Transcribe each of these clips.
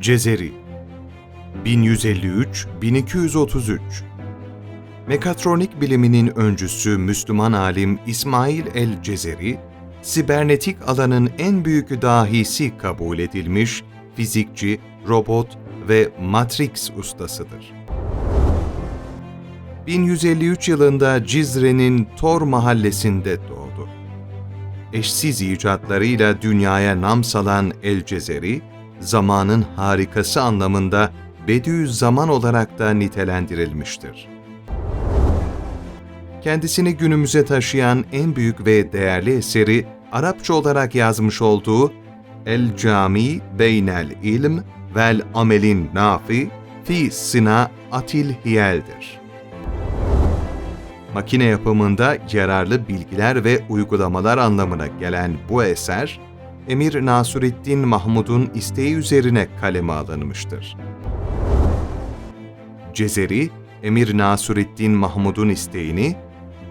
Cezeri 1153-1233 Mekatronik biliminin öncüsü Müslüman alim İsmail el-Cezeri, sibernetik alanın en büyük dahisi kabul edilmiş fizikçi, robot ve Matrix ustasıdır. 1153 yılında Cizre'nin Tor mahallesinde doğdu. Eşsiz icatlarıyla dünyaya nam salan El-Cezeri, zamanın harikası anlamında Bediüzzaman olarak da nitelendirilmiştir. Kendisini günümüze taşıyan en büyük ve değerli eseri Arapça olarak yazmış olduğu El Cami Beynel İlm vel Amelin Nafi fi Sina Atil Hiyel'dir. Makine yapımında yararlı bilgiler ve uygulamalar anlamına gelen bu eser, Emir Nasureddin Mahmud'un isteği üzerine kaleme alınmıştır. Cezeri, Emir Nasureddin Mahmud'un isteğini,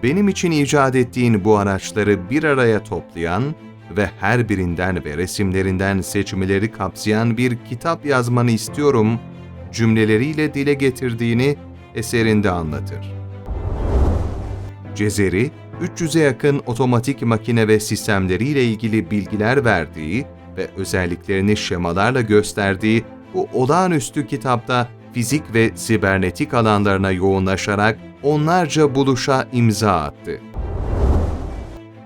benim için icat ettiğin bu araçları bir araya toplayan ve her birinden ve resimlerinden seçmeleri kapsayan bir kitap yazmanı istiyorum cümleleriyle dile getirdiğini eserinde anlatır. Cezeri, 300'e yakın otomatik makine ve sistemleriyle ilgili bilgiler verdiği ve özelliklerini şemalarla gösterdiği bu olağanüstü kitapta fizik ve sibernetik alanlarına yoğunlaşarak onlarca buluşa imza attı.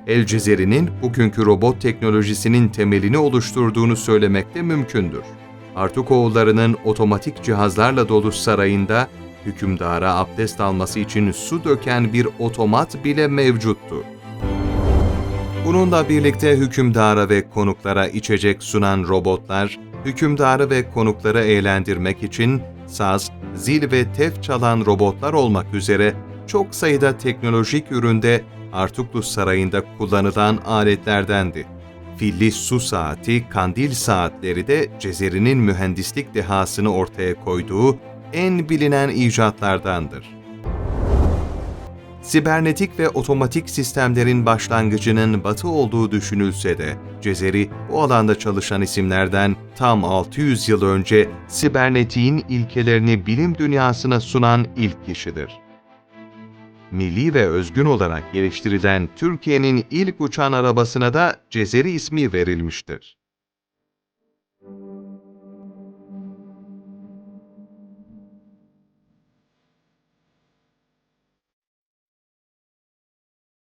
El Cezeri'nin bugünkü robot teknolojisinin temelini oluşturduğunu söylemek de mümkündür. Artukoğullarının otomatik cihazlarla dolu sarayında hükümdara abdest alması için su döken bir otomat bile mevcuttu. Bununla birlikte hükümdara ve konuklara içecek sunan robotlar, hükümdarı ve konukları eğlendirmek için saz, zil ve tef çalan robotlar olmak üzere çok sayıda teknolojik üründe Artuklu Sarayı'nda kullanılan aletlerdendi. Filli su saati, kandil saatleri de Cezeri'nin mühendislik dehasını ortaya koyduğu en bilinen icatlardandır. Sibernetik ve otomatik sistemlerin başlangıcının Batı olduğu düşünülse de, Cezeri bu alanda çalışan isimlerden tam 600 yıl önce sibernetiğin ilkelerini bilim dünyasına sunan ilk kişidir. Milli ve özgün olarak geliştirilen Türkiye'nin ilk uçan arabasına da Cezeri ismi verilmiştir.